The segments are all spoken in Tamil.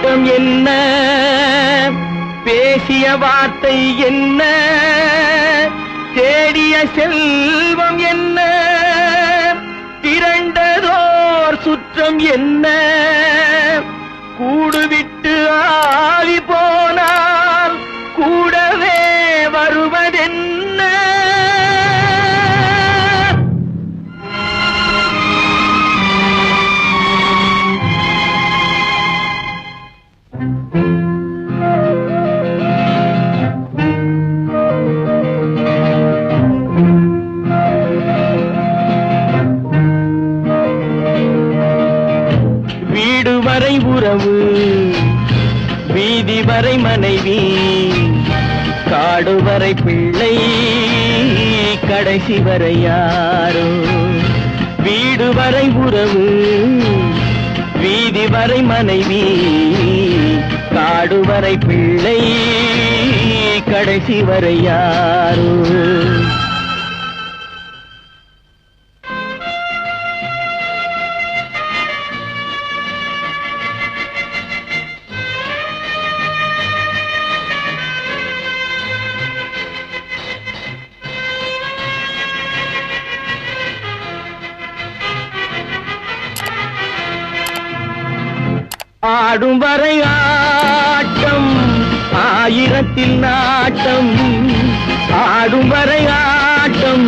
கூட்டம் என்ன? பேசிய வார்த்தை என்ன? தேடிய செல்வம் என்ன? திரண்டதோர் சுற்றம் என்ன? கூடுவிட்டு ஆவி போ இரவு. வீதி வரை மனைவி காடு வரை பிள்ளை கடைசி வரை யாரோ. வீடு வரை உறவு வீதி வரை மனைவி காடு வரை பிள்ளை கடைசி வரை யாரோ. ஆடும் வரை ஆட்டம் ஆயிரத்தில் நாட்டம். ஆடும் வரை ஆட்டம்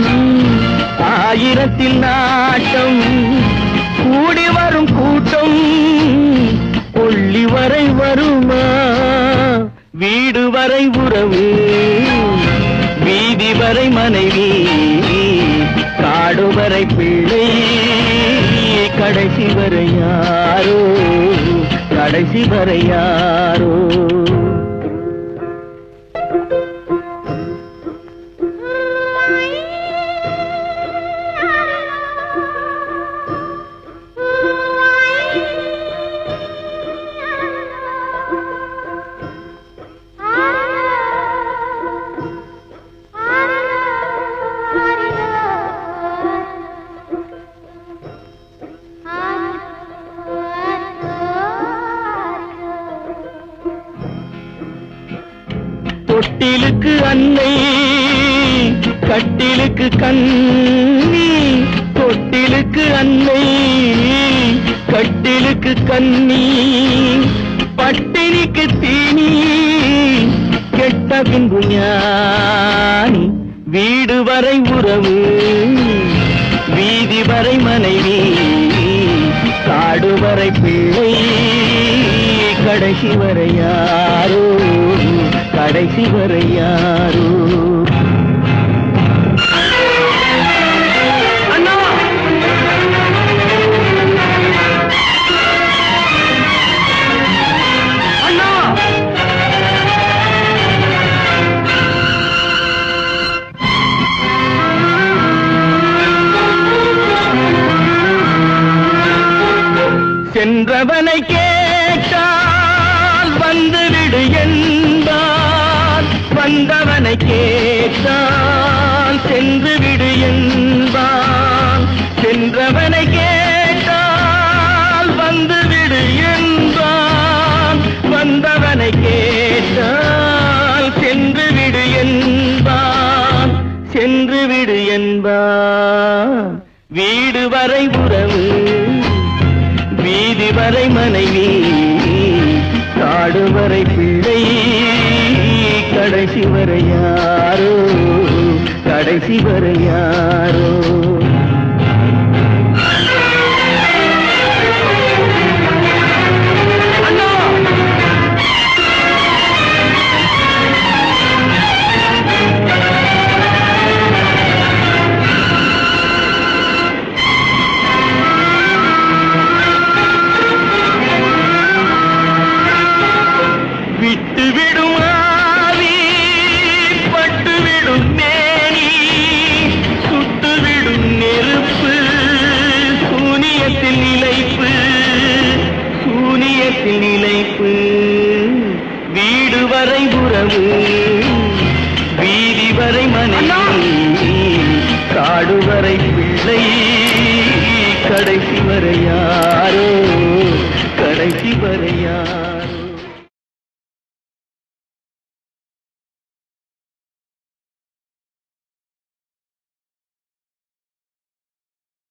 ஆயிரத்தில் நாட்டம். கூடி வரும் கூட்டம் கொள்ளி வரை வருமா? வீடு வரை உறவு வீதி வரை மனைவி காடு வரை பிள்ளை. கடைசி வரை யாரோ? கடைசி வரை யாரோ கட்டிலுக்கு அன்னை கட்டிலுக்கு கண்ணி தொட்டிலுக்கு அன்னை கட்டிலுக்கு கண்ணி. பட்டினிக்கு தீனி கெட்ட பின்பு ஞானி. வீடு வரை உறவு வீதி வரை மனைவி. காடு வரை பிள்ளை கடைசி வரை யாரோ. கடைசி வரை யாரோ? சென்றவனை கேட்டால் என்னை கேட்டான் சென்று விடு என்பான். சென்றவனை கேட்டால் வந்துவிடு என்பான். வந்தவனை கேட்டால் சென்று விடு என்பான். சென்று விடு என்பான். வீடு வரை உறவு வீதி வரை மனைவி காடு வரை பிள்ளை கடைசி வரை யாரோ? கடைசி வரை யாரோ? மனைவி காடு வரை பிள்ளை கடைசி வரை யாரோ கடைசி வரை